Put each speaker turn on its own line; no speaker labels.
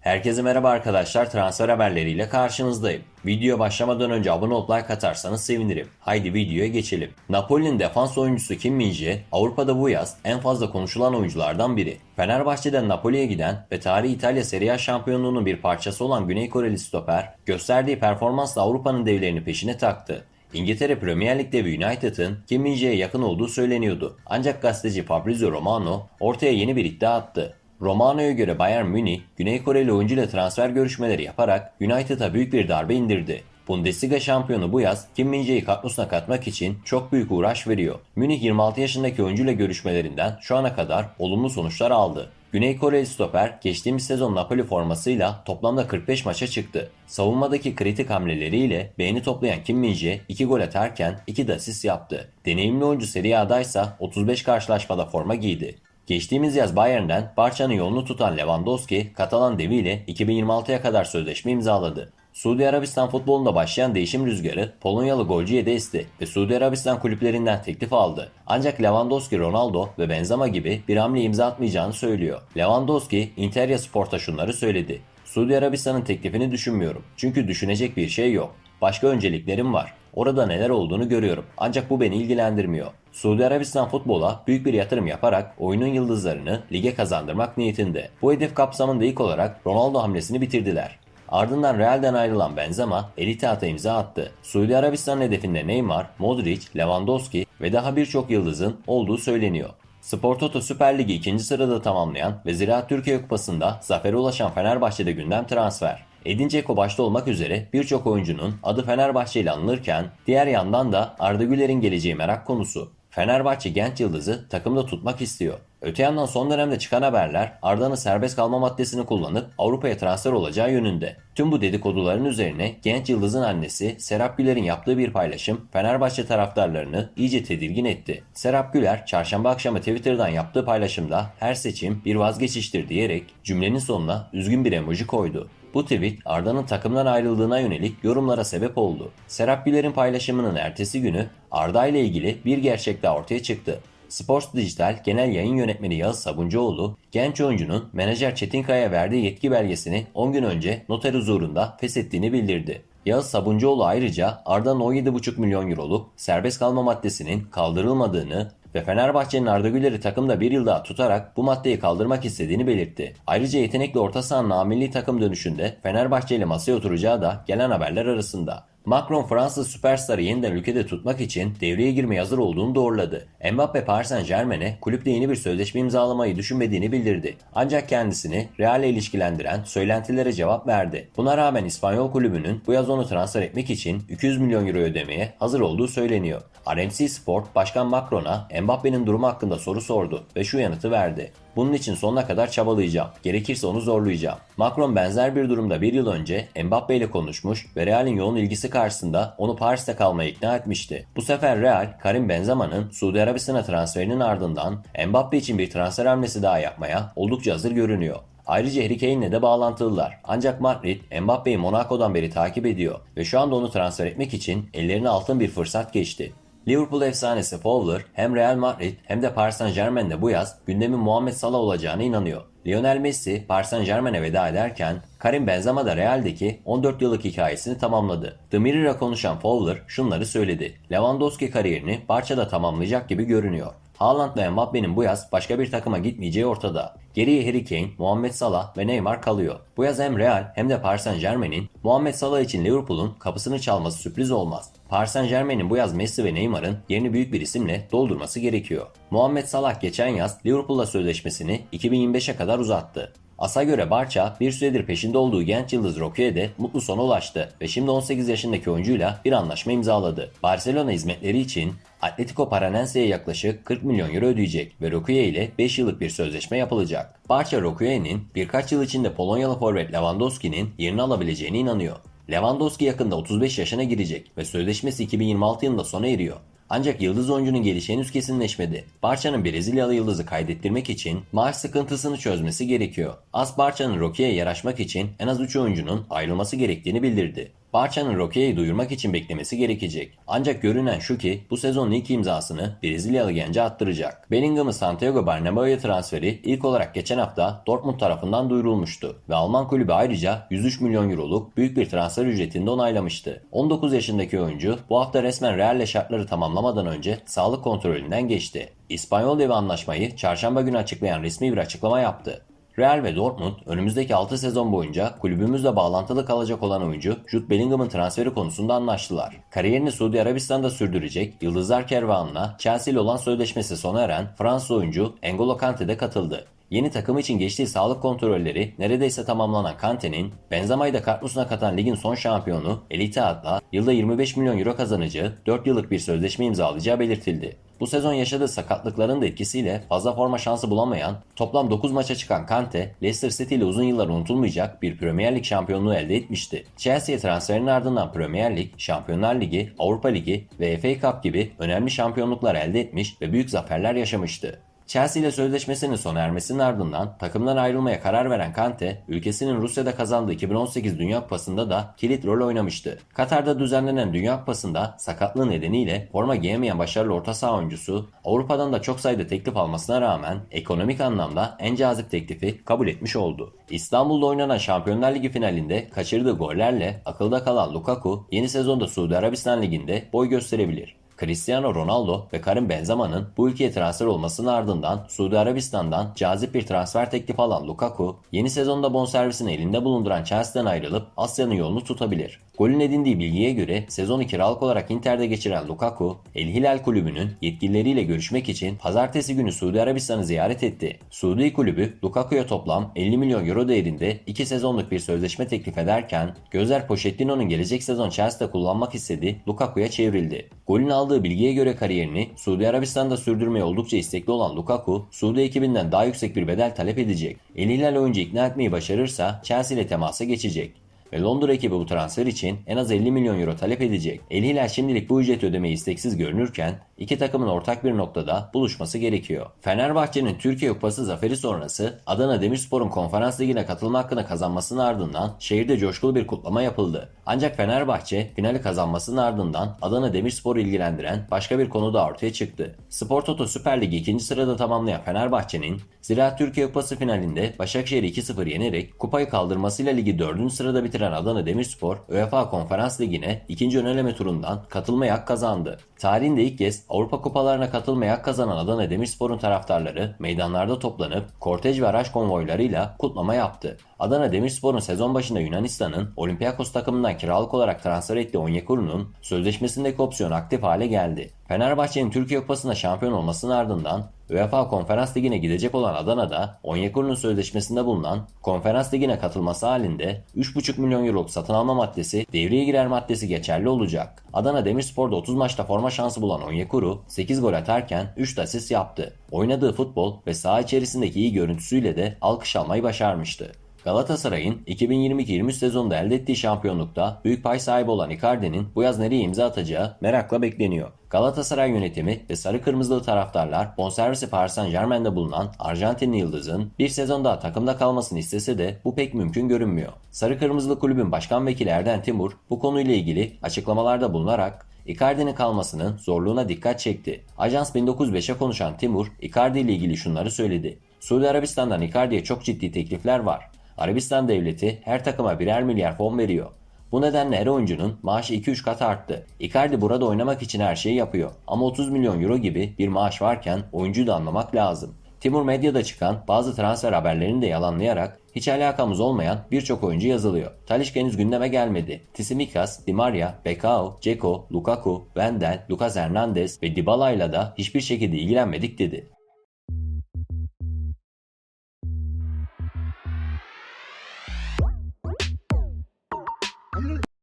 Herkese merhaba arkadaşlar transfer haberleriyle karşınızdayım. Video başlamadan önce abone olup like atarsanız sevinirim. Haydi videoya geçelim. Napoli'nin defans oyuncusu Kim Min-jae Avrupa'da bu yaz en fazla konuşulan oyunculardan biri. Fenerbahçe'den Napoli'ye giden ve tarihi İtalya Serie A şampiyonluğunun bir parçası olan Güney Koreli stoper gösterdiği performansla Avrupa'nın devlerini peşine taktı. İngiltere Premier Lig devi United'ın Kim Min-jae'ye yakın olduğu söyleniyordu. Ancak gazeteci Fabrizio Romano ortaya yeni bir iddia attı. Romano'ya göre Bayern Münih, Güney Koreli oyuncuyla transfer görüşmeleri yaparak United'a büyük bir darbe indirdi. Bundesliga şampiyonu bu yaz Kim Min-jae'yi kadrosuna katmak için çok büyük uğraş veriyor. Münih 26 yaşındaki oyuncuyla görüşmelerinden şu ana kadar olumlu sonuçlar aldı. Güney Koreli stoper geçtiğimiz sezon Napoli formasıyla toplamda 45 maça çıktı. Savunmadaki kritik hamleleriyle beğeni toplayan Kim Min-jae 2 gol atarken 2 de asist yaptı. Deneyimli oyuncu Serie A'da ise 35 karşılaşmada forma giydi. Geçtiğimiz yaz Bayern'den Barça'nın yolunu tutan Lewandowski, Katalan deviyle 2026'ya kadar sözleşme imzaladı. Suudi Arabistan futbolunda başlayan değişim rüzgarı Polonyalı golcüye de esti ve Suudi Arabistan kulüplerinden teklif aldı. Ancak Lewandowski, Ronaldo ve Benzema gibi bir hamle imza atmayacağını söylüyor. Lewandowski, Interya Sport'a şunları söyledi. Suudi Arabistan'ın teklifini düşünmüyorum. Çünkü düşünecek bir şey yok. Başka önceliklerim var. Orada neler olduğunu görüyorum. Ancak bu beni ilgilendirmiyor. Suudi Arabistan futbola büyük bir yatırım yaparak oyunun yıldızlarını lige kazandırmak niyetinde. Bu hedef kapsamında ilk olarak Ronaldo hamlesini bitirdiler. Ardından Real'den ayrılan Benzema Elite imza attı. Suudi Arabistan hedefinde Neymar, Modric, Lewandowski ve daha birçok yıldızın olduğu söyleniyor. Spor Toto Süper Ligi ikinci sırada tamamlayan ve Ziraat Türkiye Kupası'nda zafere ulaşan Fenerbahçe'de gündem transfer. Edin Dzeko başta olmak üzere birçok oyuncunun adı Fenerbahçe ile anılırken diğer yandan da Arda Güler'in geleceği merak konusu. Fenerbahçe genç yıldızı takımda tutmak istiyor. Öte yandan son dönemde çıkan haberler Arda'nın serbest kalma maddesini kullanıp Avrupa'ya transfer olacağı yönünde. Tüm bu dedikoduların üzerine genç yıldızın annesi Serap Güler'in yaptığı bir paylaşım Fenerbahçe taraftarlarını iyice tedirgin etti. Serap Güler çarşamba akşamı Twitter'dan yaptığı paylaşımda her seçim bir vazgeçiştir diyerek cümlenin sonuna üzgün bir emoji koydu. Bu tweet Arda'nın takımdan ayrıldığına yönelik yorumlara sebep oldu. Serap Güler'in paylaşımının ertesi günü Arda ile ilgili bir gerçek daha ortaya çıktı. Sports Dijital Genel Yayın Yönetmeni Yağız Sabuncuoğlu, genç oyuncunun menajer Çetinkaya verdiği yetki belgesini 10 gün önce noter huzurunda feshettiğini bildirdi. Yağız Sabuncuoğlu ayrıca Arda'nın 17,5 milyon euroluk serbest kalma maddesinin kaldırılmadığını ve Fenerbahçe'nin Arda Güler'i takımda bir yıl daha tutarak bu maddeyi kaldırmak istediğini belirtti. Ayrıca yetenekli orta sahanın amilli takım dönüşünde Fenerbahçe ile masaya oturacağı da gelen haberler arasında. Macron Fransız süperstarı yeniden ülkede tutmak için devreye girmeye hazır olduğunu doğruladı. Mbappe Paris Saint Germain'e kulüple yeni bir sözleşme imzalamayı düşünmediğini bildirdi. Ancak kendisini Real'le ilişkilendiren söylentilere cevap verdi. Buna rağmen İspanyol kulübünün bu yaz onu transfer etmek için 200 milyon euro ödemeye hazır olduğu söyleniyor. RMC Sport Başkan Macron'a Mbappe'nin durumu hakkında soru sordu ve şu yanıtı verdi. Bunun için sonuna kadar çabalayacağım. Gerekirse onu zorlayacağım. Macron benzer bir durumda bir yıl önce Mbappe ile konuşmuş ve Real'in yoğun ilgisi karşısında onu Paris'te kalmaya ikna etmişti. Bu sefer Real, Karim Benzema'nın Suudi Arabistan'a transferinin ardından Mbappe için bir transfer hamlesi daha yapmaya oldukça hazır görünüyor. Ayrıca Harry Kane'le de bağlantılılar. Ancak Madrid Mbappe'yi Monaco'dan beri takip ediyor ve şu anda onu transfer etmek için ellerine altın bir fırsat geçti. Liverpool efsanesi Fowler hem Real Madrid hem de Paris Saint Germain'de bu yaz gündemin Muhammed Salah olacağına inanıyor. Lionel Messi Paris Saint Germain'e veda ederken Karim Benzema da Real'deki 14 yıllık hikayesini tamamladı. The Mirror'a konuşan Fowler şunları söyledi. Lewandowski kariyerini Barça'da tamamlayacak gibi görünüyor. Haaland ve Mbappe'nin bu yaz başka bir takıma gitmeyeceği ortada. Geriye Harry Kane, Muhammed Salah ve Neymar kalıyor. Bu yaz hem Real hem de Paris Saint Germain'in Muhammed Salah için Liverpool'un kapısını çalması sürpriz olmaz. Paris Saint Germain'in bu yaz Messi ve Neymar'ın yerini büyük bir isimle doldurması gerekiyor. Muhammed Salah geçen yaz Liverpool'la sözleşmesini 2025'e kadar uzattı. As'a göre Barça bir süredir peşinde olduğu genç yıldız Roque'ye de mutlu sona ulaştı ve şimdi 18 yaşındaki oyuncuyla bir anlaşma imzaladı. Barcelona hizmetleri için Atletico Paranense'ye yaklaşık 40 milyon euro ödeyecek ve Roquie ile 5 yıllık bir sözleşme yapılacak. Barça Roquie'nin birkaç yıl içinde Polonyalı forvet Lewandowski'nin yerini alabileceğine inanıyor. Lewandowski yakında 35 yaşına girecek ve sözleşmesi 2026 yılında sona eriyor. Ancak yıldız oyuncunun gelişi henüz kesinleşmedi. Barça'nın Brezilyalı yıldızı kaydettirmek için maaş sıkıntısını çözmesi gerekiyor. As Barça'nın Rocky'ye yaraşmak için en az 3 oyuncunun ayrılması gerektiğini bildirdi. Barça'nın Roque'yi duyurmak için beklemesi gerekecek. Ancak görünen şu ki bu sezonun ilk imzasını Brezilyalı gence attıracak. Bellingham'ın Santiago Bernabeu'ya transferi ilk olarak geçen hafta Dortmund tarafından duyurulmuştu ve Alman kulübü ayrıca 103 milyon euroluk büyük bir transfer ücretinde onaylamıştı. 19 yaşındaki oyuncu bu hafta resmen Real'le şartları tamamlamadan önce sağlık kontrolünden geçti. İspanyol devi anlaşmayı çarşamba günü açıklayan resmi bir açıklama yaptı. Real ve Dortmund önümüzdeki 6 sezon boyunca kulübümüzle bağlantılı kalacak olan oyuncu Jude Bellingham'ın transferi konusunda anlaştılar. Kariyerini Suudi Arabistan'da sürdürecek Yıldızlar Kervanı'na Chelsea ile olan sözleşmesi sona eren Fransız oyuncu N'Golo Kante de katıldı. Yeni takım için geçtiği sağlık kontrolleri neredeyse tamamlanan Kante'nin Benzema'yı da kartmusuna katan ligin son şampiyonu El Ittihad'la yılda 25 milyon euro kazanacağı 4 yıllık bir sözleşme imzalayacağı belirtildi. Bu sezon yaşadığı sakatlıkların da etkisiyle fazla forma şansı bulamayan, toplam 9 maça çıkan Kante, Leicester City ile uzun yıllar unutulmayacak bir Premier Lig şampiyonluğu elde etmişti. Chelsea'ye transferinin ardından Premier Lig, Şampiyonlar Ligi, Avrupa Ligi ve FA Cup gibi önemli şampiyonluklar elde etmiş ve büyük zaferler yaşamıştı. Chelsea ile sözleşmesinin sona ermesinin ardından takımdan ayrılmaya karar veren Kante, ülkesinin Rusya'da kazandığı 2018 Dünya Kupası'nda da kilit rol oynamıştı. Katar'da düzenlenen Dünya Kupası'nda sakatlığı nedeniyle forma giyemeyen başarılı orta saha oyuncusu, Avrupa'dan da çok sayıda teklif almasına rağmen ekonomik anlamda en cazip teklifi kabul etmiş oldu. İstanbul'da oynanan Şampiyonlar Ligi finalinde kaçırdığı gollerle akılda kalan Lukaku, yeni sezonda Suudi Arabistan Ligi'nde boy gösterebilir. Cristiano Ronaldo ve Karim Benzema'nın bu ülkeye transfer olmasının ardından Suudi Arabistan'dan cazip bir transfer teklifi alan Lukaku, yeni sezonda bonservisini elinde bulunduran Chelsea'den ayrılıp Asya'nın yolunu tutabilir. Golün edindiği bilgiye göre sezonu kiralık olarak Inter'de geçiren Lukaku, El Hilal kulübünün yetkilileriyle görüşmek için pazartesi günü Suudi Arabistan'ı ziyaret etti. Suudi kulübü Lukaku'ya toplam 50 milyon euro değerinde 2 sezonluk bir sözleşme teklif ederken gözler Pochettino'nun gelecek sezon Chelsea'de kullanmak istediği Lukaku'ya çevrildi. Golün aldığı bilgiye göre kariyerini Suudi Arabistan'da sürdürmeye oldukça istekli olan Lukaku, Suudi ekibinden daha yüksek bir bedel talep edecek. El Hilal oyuncu ikna etmeyi başarırsa Chelsea ile temasa geçecek ve Londra ekibi bu transfer için en az 50 milyon euro talep edecek. El Hilal şimdilik bu ücret ödemeyi isteksiz görünürken iki takımın ortak bir noktada buluşması gerekiyor. Fenerbahçe'nin Türkiye Kupası zaferi sonrası Adana Demirspor'un konferans ligine katılma hakkını kazanmasının ardından şehirde coşkulu bir kutlama yapıldı. Ancak Fenerbahçe finali kazanmasının ardından Adana Demirspor'u ilgilendiren başka bir konu da ortaya çıktı. Spor Toto Süper Ligi ikinci sırada tamamlayan Fenerbahçe'nin Ziraat Türkiye Kupası finalinde Başakşehir'i 2-0 yenerek kupayı kaldırmasıyla ligi 4. sırada bitiren Adana Demirspor, UEFA Konferans Ligi'ne ikinci öneleme turundan katılmaya hak kazandı. Tarihinde ilk kez Avrupa kupalarına katılmaya hak kazanan Adana Demirspor'un taraftarları meydanlarda toplanıp kortej ve araç konvoylarıyla kutlama yaptı. Adana Demirspor'un sezon başında Yunanistan'ın Olympiakos takımından kiralık olarak transfer ettiği Onyekuru'nun sözleşmesindeki opsiyon aktif hale geldi. Fenerbahçe'nin Türkiye Kupası'nda şampiyon olmasının ardından UEFA Konferans Ligi'ne gidecek olan Adana'da Onyekuru'nun sözleşmesinde bulunan Konferans Ligi'ne katılması halinde 3,5 milyon euroluk satın alma maddesi devreye girer maddesi geçerli olacak. Adana Demirspor'da 30 maçta forma şansı bulan Onyekuru 8 gol atarken 3 de asist yaptı. Oynadığı futbol ve saha içerisindeki iyi görüntüsüyle de alkış almayı başarmıştı. Galatasaray'ın 2022-23 sezonunda elde ettiği şampiyonlukta büyük pay sahibi olan Icardi'nin bu yaz nereye imza atacağı merakla bekleniyor. Galatasaray yönetimi ve sarı kırmızılı taraftarlar bonservisi Paris Saint Germain'de bulunan Arjantinli yıldızın bir sezon daha takımda kalmasını istese de bu pek mümkün görünmüyor. Sarı kırmızılı kulübün başkan vekili Erden Timur bu konuyla ilgili açıklamalarda bulunarak Icardi'nin kalmasının zorluğuna dikkat çekti. Ajans 1905'e konuşan Timur, Icardi ile ilgili şunları söyledi. Suudi Arabistan'dan Icardi'ye çok ciddi teklifler var. Arabistan devleti her takıma birer milyar fon veriyor. Bu nedenle her oyuncunun maaşı 2-3 kat arttı. Icardi burada oynamak için her şeyi yapıyor. Ama 30 milyon euro gibi bir maaş varken oyuncuyu da anlamak lazım. Timur medyada çıkan bazı transfer haberlerini de yalanlayarak hiç alakamız olmayan birçok oyuncu yazılıyor. Talişka henüz gündeme gelmedi. Tsimikas, Di Maria, Becao, Ceko, Lukaku, Wendel, Lucas Hernandez ve Dybala'yla da hiçbir şekilde ilgilenmedik dedi.